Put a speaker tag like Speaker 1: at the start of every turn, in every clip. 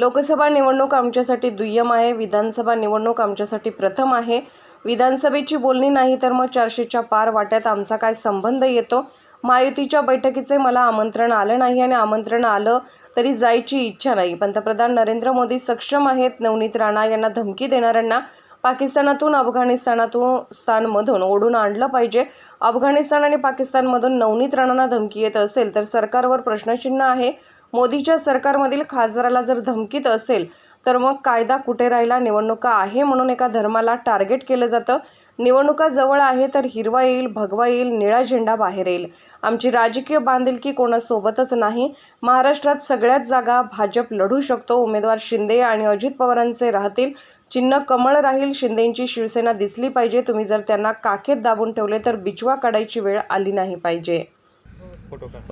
Speaker 1: लोकसभा निवडणूक आमच्यासाठी दुय्यम आहे विधानसभा निवडणूक आमच्यासाठी प्रथम आहे. विधानसभेची बोलणी नाही तर मग चारशेच्या पार वाट्यात आमचा काय संबंध येतो? महायुतीच्या बैठकीचे मला आमंत्रण आलं नाही आणि आमंत्रण आलं तरी जायची इच्छा नाही. पंतप्रधान नरेंद्र मोदी सक्षम आहेत नवनीत राणा यांना धमकी देणाऱ्यांना पाकिस्तानातून अफगाणिस्तानातून स्थानमधून ओढून आणलं पाहिजे. अफगाणिस्तान आणि पाकिस्तानमधून नवनीत राणांना धमकी येत असेल तर सरकारवर प्रश्नचिन्ह आहे. मोदीच्या सरकारमधील खासदाराला जर धमकीत असेल तर मग कायदा कुठे राहिला? निवडणुका आहे म्हणून एका धर्माला टार्गेट केलं जातं. निवडणुका जवळ आहे तर हिरवा येईल भगवा येईल निळा झेंडा बाहेर येईल. आमची राजकीय बांधिलकी कोणासोबतच नाही. महाराष्ट्रात सगळ्याच जागा भाजप लढू शकतो. उमेदवार शिंदे आणि अजित पवारांचे राहतील. चिन्ह कमळ राहील. शिंदेंची शिवसेना दिसली पाहिजे. तुम्ही जर त्यांना काखेत दाबून ठेवले तर बिचवा काढायची वेळ आली नाही पाहिजे.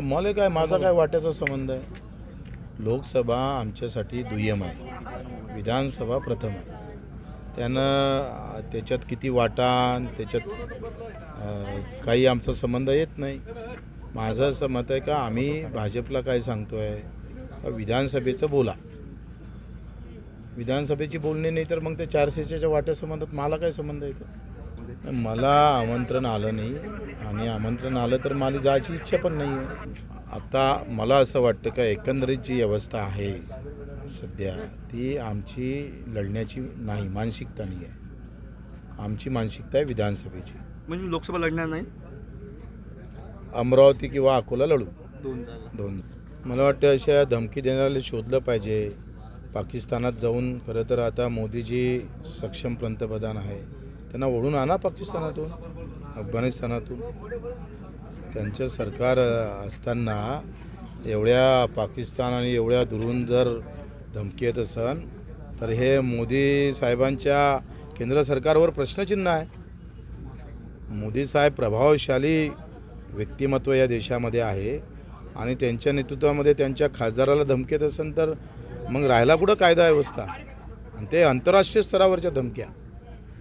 Speaker 2: मला काय माझा काय वाट्याचा संबंध आहे? लोकसभा आमच्यासाठी दुय्यम आहे. विधानसभा प्रथम आहे. त्यानं त्याच्यात किती वाटा त्याच्यात काही आमचा संबंध येत नाही. माझं असं मत आहे का आम्ही भाजपला काय सांगतो आहे विधानसभेचं बोला. विधानसभेची बोलणी नाही तर मग ते चारशेच्या वाट्या संबंधात मला काय संबंध येतो मला आमंत्रण आलं नाही. आणि आमंत्रण आलं तर मला जायची इच्छा पण नाही आहे आता मला असं वाटतं का एकंदरीत जी अवस्था आहे सध्या ती आमची लढण्याची नाही मानसिकता नाही आहे. आमची मानसिकता आहे विधानसभेची.
Speaker 3: म्हणजे लोकसभा लढणार नाही?
Speaker 2: अमरावती किंवा अकोला लढू.
Speaker 3: दोन जागा.
Speaker 2: दोन. मला वाटतं अशा धमकी देणाऱ्याला शोधलं पाहिजे. पाकिस्तानात जाऊन खरं तर आता मोदीजी सक्षम पंतप्रधान आहे. त्यांना ओढून आणा पाकिस्तानातून अफगाणिस्तानातून. त्यांचं सरकार असताना एवढ्या पाकिस्तान आणि एवढ्या दुरून जर धमकी येत असन तर हे मोदी साहेबांच्या केंद्र सरकारवर प्रश्नचिन्ह आहे. मोदी साहेब प्रभावशाली व्यक्तिमत्व या देशामध्ये आहे आणि त्यांच्या नेतृत्वामध्ये त्यांच्या खासदाराला धमकीत असेल तर मग राहायला कुठं कायदा व्यवस्था? आणि ते आंतरराष्ट्रीय स्तरावरच्या धमक्या.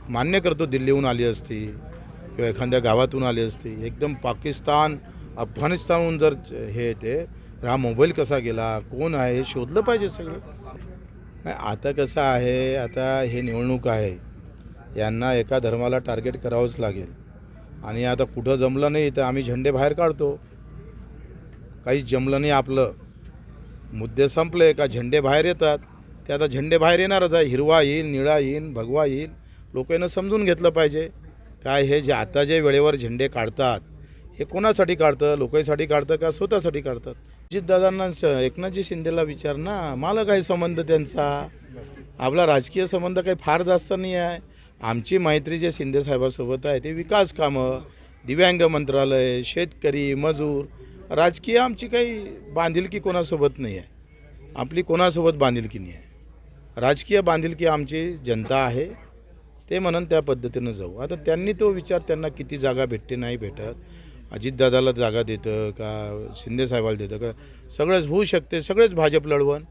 Speaker 2: मान्य करतो दिल्लीहून आली असती किंवा एखाद्या गावातून आली असती एकदम पाकिस्तान अफगाणिस्तानहून जर हे येते तर हा मोबाईल कसा गेला कोण आहे हे शोधलं पाहिजे सगळं. नाही आता कसं आहे आता हे निवडणूक आहे यांना एका धर्माला टार्गेट करावंच लागेल. आणि आता कुठं जमलं नाही तर आम्ही झेंडे बाहेर काढतो. काहीच जमलं नाही आपलं. मुद्दे संपले का झेंडे बाहेर येतात. ते आता झेंडे बाहेर येणारच आहे. हिरवा येईल निळा येईल भगवा येईल. लोकांना समजून घेतलं पाहिजे. काय हे जे आता जे वेळेवर झेंडे काढतात हे कोणासाठी काढतं? लोकांसाठी काढतं का स्वतःसाठी काढतात? अजितदादांना स- एकनाथजी शिंदेला विचार ना मला काही संबंध त्यांचा? आपला राजकीय संबंध काही फार जास्त नाही आहे. आमची मैत्री जे शिंदे साहेबासोबत आहे ते विकास कामं दिव्यांग मंत्रालय शेतकरी मजूर राजकीय आमची काही बांधिलकी कोणासोबत नाही आहे. आपली कोणासोबत बांधिलकी नाही आहे. राजकीय बांधिलकी आमची जनता आहे. ते म्हणून त्या पद्धतीनं जाऊ. आता त्यांनी तो विचार त्यांना किती जागा भेटते नाही भेटत. अजितदादाला जागा देतं का शिंदे साहेबाला देतं का? सगळंच होऊ शकते सगळेच भाजप लढवण.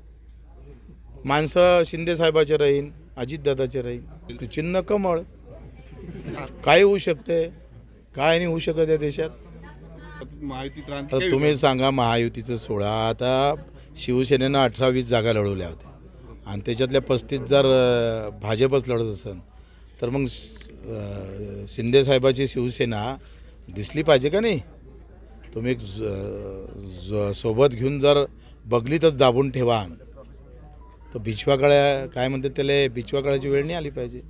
Speaker 2: माणसं शिंदे साहेबाचे राहीन अजितदादाचे राहीन. चिन्ह कमळ. काय होऊ शकते? काय नाही होऊ शकत या देशात.
Speaker 3: महायुतीत
Speaker 2: आता तुम्ही सांगा महायुतीचं सोळा आता शिवसेनेनं अठरा वीस जागा लढवल्या होत्या. आणि त्याच्यातल्या पस्तीस जर भाजपच लढत असेल तर मग शिंदे साहेबाची शिवसेना दिसली पाहिजे का नाही? तुम्ही एक ज- ज- सोबत घेऊन जर बगलीतच दाबून ठेवा तर बिछवाकळ्या काय म्हणतात त्याला बिछवाकळ्याची वेळ नाही आली पाहिजे.